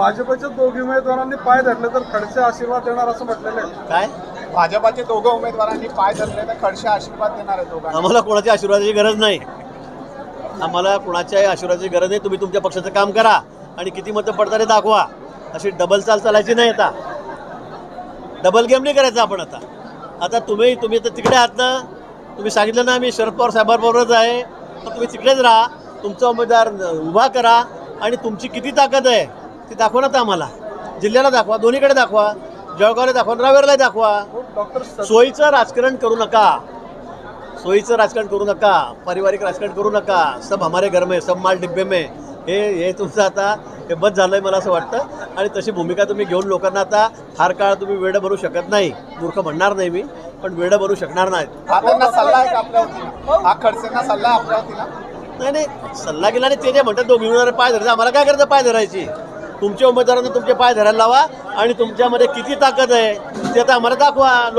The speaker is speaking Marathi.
भाजपच्या दोघी उमेदवारांनी पाय धरले तर खडसे आशीर्वाद देणार असं म्हटलेलं आहे. काय? भाजपाचे दोघं उमेदवारांनी पाय धरले तर खडसे आशीर्वाद देणार आहे दोघांना. आम्हाला कोणाच्या आशीर्वादाची गरज नाही. आम्हाला कोणाच्याही आशीर्वादाची गरज नाही. तुम्ही तुमच्या पक्षाचं काम करा आणि किती मतं पडतात दाखवा. अशी डबल चाल चालायची नाही आता. डबल गेम नाही करायचा आपण आता. आता तुम्ही तुम्ही तर तिकडे आहात ना. तुम्ही सांगितलं ना मी शरद पवार साहेबांबरोबरच आहे. तर तुम्ही तिकडेच राहा. तुमचा उमेदवार उभा करा आणि तुमची किती ताकद आहे? ती दाखवा ना आम्हाला. जिल्ह्याला दाखवा दोन्हीकडे दाखवा जळगावला दाखवा रावेरला दाखवा. डॉक्टर सोयीचं राजकारण करू नका. सोयीचं राजकारण करू नका. पारिवारिक राजकारण करू नका. सब हमारे घर में सब माल डिब्बे में. हे हे तुमचं आता हे बस झालं आहे मला असं वाटतं. आणि तशी भूमिका तुम्ही घेऊन लोकांना आता फार काळ तुम्ही वेडं बनवू शकत नाही. मूर्ख म्हणणार नाही मी पण वेडं बनवू शकणार नाहीत. त्यांना सल्ला आहे का आपल्या वतीनं हा खडसेंना सल्ला आहे आपल्या वतीनं नाही नाही. सल्ला गेला आणि ते जे म्हणतात दोघी मिळणारे पाय धरायचे. आम्हाला काय करायचं? पाय धरायची. तुमच्या उमेदवारांनी तुमचे पाय धरायला लावा आणि तुमच्यामध्ये किती ताकद आहे ते आता आम्हाला दाखवा.